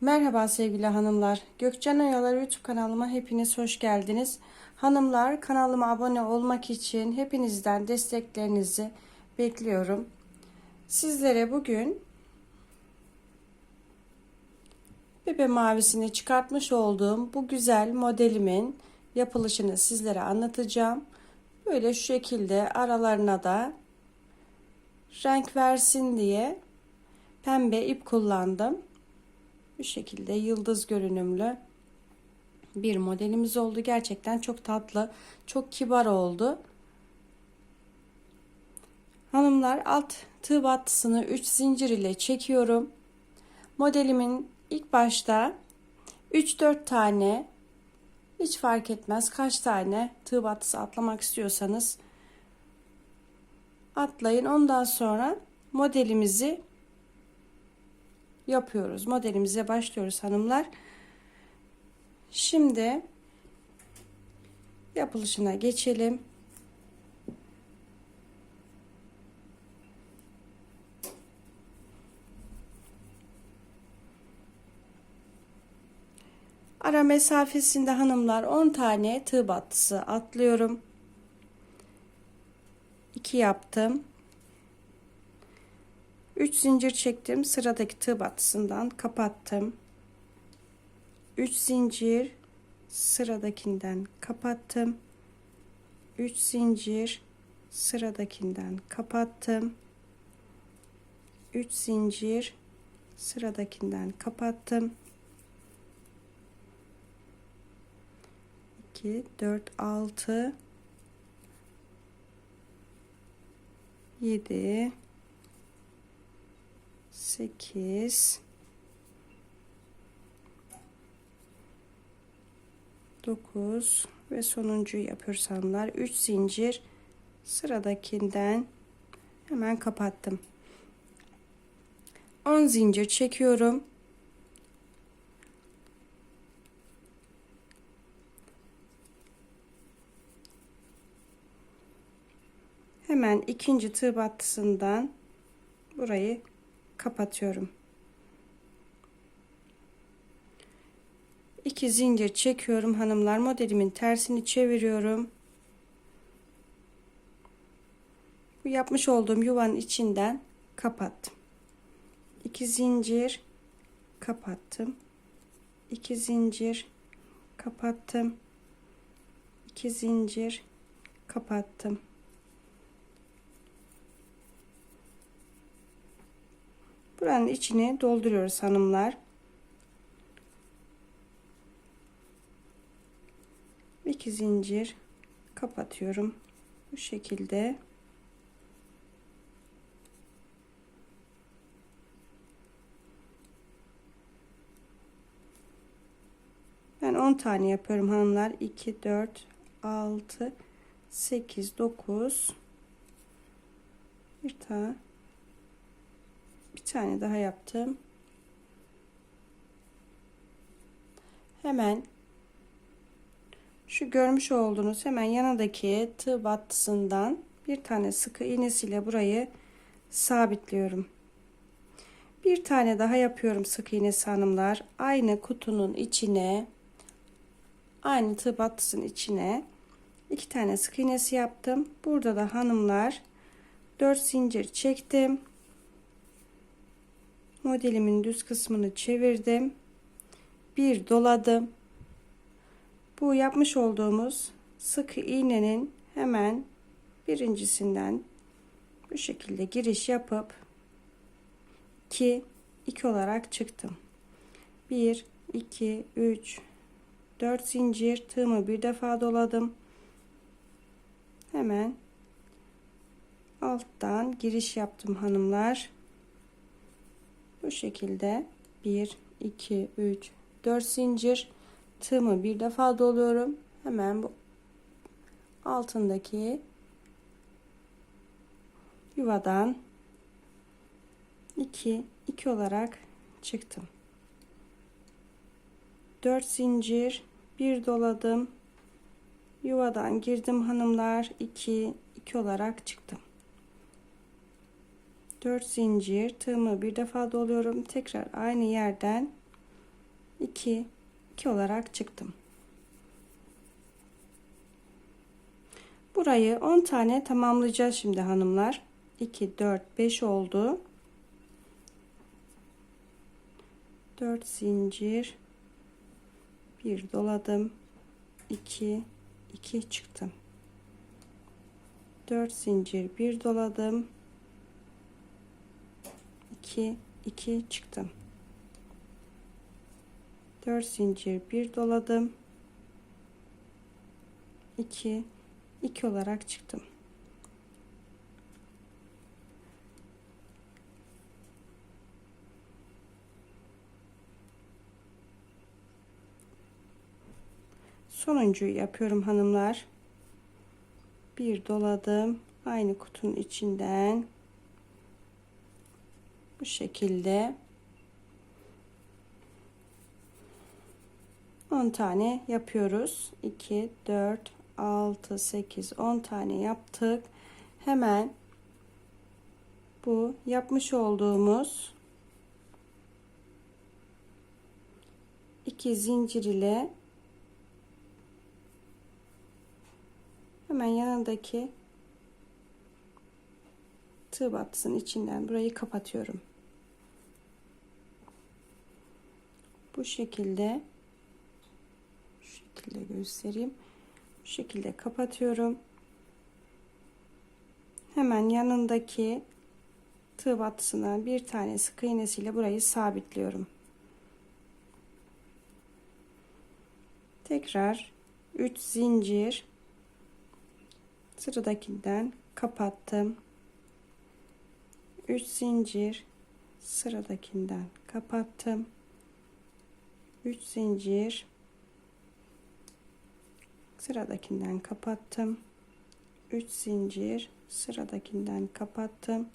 Merhaba sevgili hanımlar. Gökcan Oyalar YouTube kanalıma hepiniz hoş geldiniz. Hanımlar kanalıma abone olmak için hepinizden desteklerinizi bekliyorum. Sizlere bugün bebe mavisini çıkartmış olduğum bu güzel modelimin yapılışını sizlere anlatacağım. Böyle şu şekilde aralarına da renk versin diye pembe ip kullandım. Bu şekilde yıldız görünümlü bir modelimiz oldu. Gerçekten çok tatlı, çok kibar oldu. Hanımlar alt tığ battısını 3 zincir ile çekiyorum. Modelimin ilk başta 3-4 tane hiç fark etmez kaç tane tığ battısı atlamak istiyorsanız atlayın. Ondan sonra modelimizi yapıyoruz. Modelimize başlıyoruz hanımlar. Şimdi yapılışına geçelim. Ara mesafesinde hanımlar 10 tane tığ battısı atlıyorum. 2 yaptım. 3 zincir çektim. Sıradaki tığ battısından kapattım. 3 zincir sıradakinden kapattım. 3 zincir sıradakinden kapattım. 3 zincir sıradakinden kapattım. 2 4 6 7 8 9 ve sonuncuyu yapıyoruz hanımlar 3 zincir sıradakinden hemen kapattım. 10 zincir çekiyorum. Hemen ikinci tığ battısından burayı kapatıyorum. 2 zincir çekiyorum hanımlar. Modelimin tersini çeviriyorum. Bu yapmış olduğum yuvanın içinden kapattım. 2 zincir kapattım. 2 zincir kapattım. 2 zincir kapattım. Buranın içini dolduruyoruz hanımlar. İki zincir kapatıyorum. Bu şekilde. Ben 10 tane yapıyorum hanımlar. 2 4 6 8 9 bir tane tane daha yaptım. Hemen şu görmüş olduğunuz hemen yanındaki tığ battısından bir tane sıkı iğnesiyle burayı sabitliyorum. Bir tane daha yapıyorum sık iğnesi hanımlar. Aynı kutunun içine aynı tığ battısının içine iki tane sık iğnesi yaptım. Burada da hanımlar 4 zincir çektim modelimin düz kısmını çevirdim. Bir doladım. Bu yapmış olduğumuz sık iğnenin hemen birincisinden bu şekilde giriş yapıp 2 2 olarak çıktım. 1 2 3 4 zincir tığımı bir defa doladım. Hemen alttan giriş yaptım hanımlar. Bu şekilde 1 2 3 4 zincir tığımı bir defa doluyorum. Hemen bu altındaki yuvadan 2 2 olarak çıktım. 4 zincir bir doladım. Yuvadan girdim hanımlar 2 2 olarak çıktım. 4 zincir tığımı bir defa doluyorum tekrar aynı yerden 2 2 olarak çıktım. Burayı 10 tane tamamlayacağız şimdi hanımlar. 2 4 5 oldu. 4 zincir bir doladım. 2 2 çıktım. 4 zincir bir doladım. 2 2 çıktım. 4 zincir bir doladım. 2 2 olarak çıktım. Sonuncuyu yapıyorum hanımlar. Bir doladım. Aynı kutunun içinden bu şekilde 10 tane yapıyoruz. 2 4 6 8 10 tane yaptık. Hemen bu yapmış olduğumuz iki zincir ile hemen yanındaki tığ battısının içinden burayı kapatıyorum. Bu şekilde şu şekilde göstereyim. Bu şekilde kapatıyorum. Hemen yanındaki tığ battısına bir tane sık iğnesiyle burayı sabitliyorum. Tekrar 3 zincir sıradakinden kapattım. 3 zincir sıradakinden kapattım. 3 zincir sıradakinden kapattım. 3 zincir sıradakinden kapattım.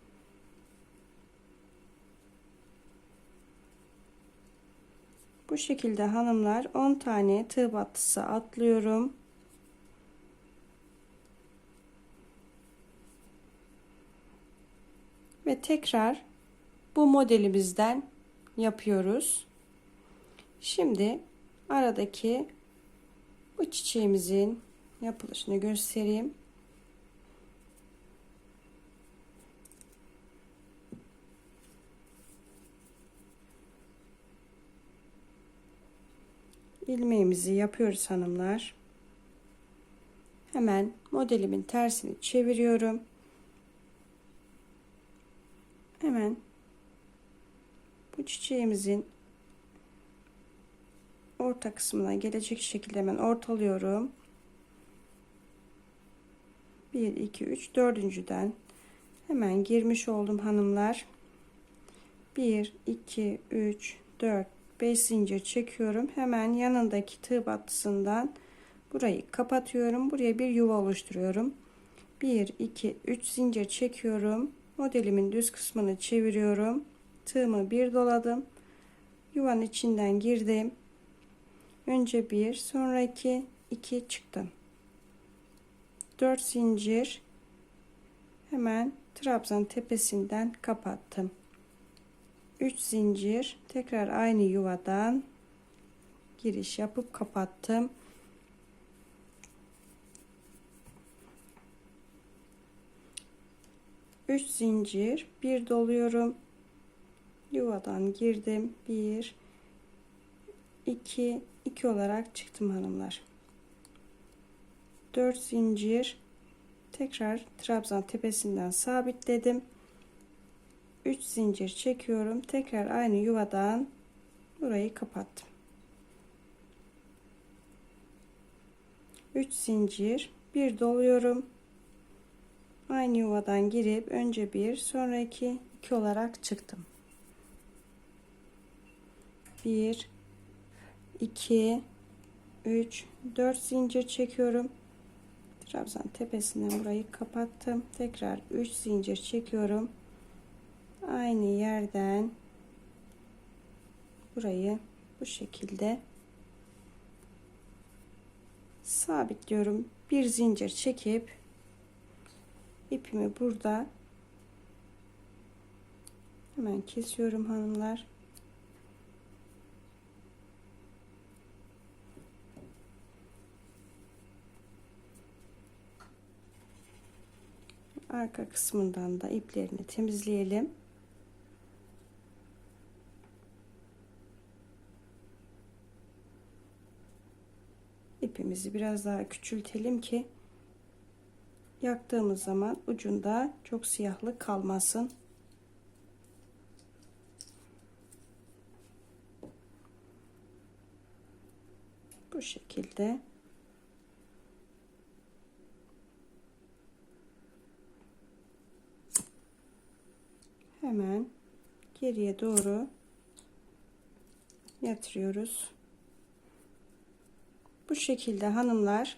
Bu şekilde hanımlar 10 tane tığ battısı atlıyorum. Ve tekrar bu modelimizden yapıyoruz. Şimdi aradaki bu çiçeğimizin yapılışını göstereyim. ilmeğimizi yapıyoruz hanımlar. Hemen modelimin tersini çeviriyorum. Hemen bu çiçeğimizin orta kısmına gelecek şekilde hemen ortalıyorum. 1 2 3 dördüncüden hemen girmiş oldum hanımlar. 1 2 3 4 5 zincir çekiyorum. Hemen yanındaki tığ battısından burayı kapatıyorum. Buraya bir yuva oluşturuyorum. 1 2 3 zincir çekiyorum. Modelimin düz kısmını çeviriyorum. Tığımı bir doladım. Yuvanın içinden girdim. Önce bir, sonra iki, iki çıktım. 4 zincir hemen trabzan tepesinden kapattım. 3 zincir tekrar aynı yuvadan giriş yapıp kapattım. Üç zincir bir doluyorum yuvadan girdim bir iki iki olarak çıktım hanımlar. 4 zincir. Tekrar trabzan tepesinden sabitledim. 3 zincir çekiyorum. Tekrar aynı yuvadan burayı kapattım. 3 zincir. Bir doluyorum. Aynı yuvadan girip önce bir sonra iki iki olarak çıktım. 1 2 3 4 zincir çekiyorum. Trabzan tepesinden burayı kapattım. Tekrar 3 zincir çekiyorum. Aynı yerden burayı bu şekilde sabitliyorum. Bir zincir çekip ipimi burada hemen kesiyorum hanımlar arka kısmından da iplerini temizleyelim. İpimizi biraz daha küçültelim ki yaktığımız zaman ucunda çok siyahlık kalmasın. Bu şekilde hemen geriye doğru yatırıyoruz. Bu şekilde hanımlar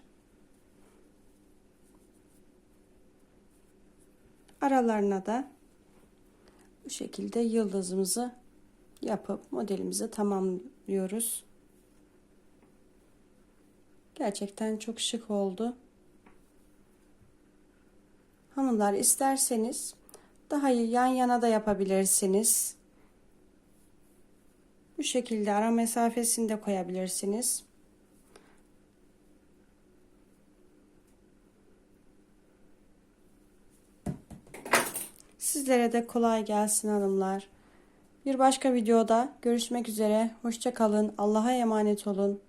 aralarına da bu şekilde yıldızımızı yapıp modelimizi tamamlıyoruz. Gerçekten çok şık oldu. Hanımlar isterseniz daha iyi yan yana da yapabilirsiniz. Bu şekilde ara mesafesini de koyabilirsiniz. Sizlere de kolay gelsin hanımlar. Bir başka videoda görüşmek üzere. Hoşça kalın. Allah'a emanet olun.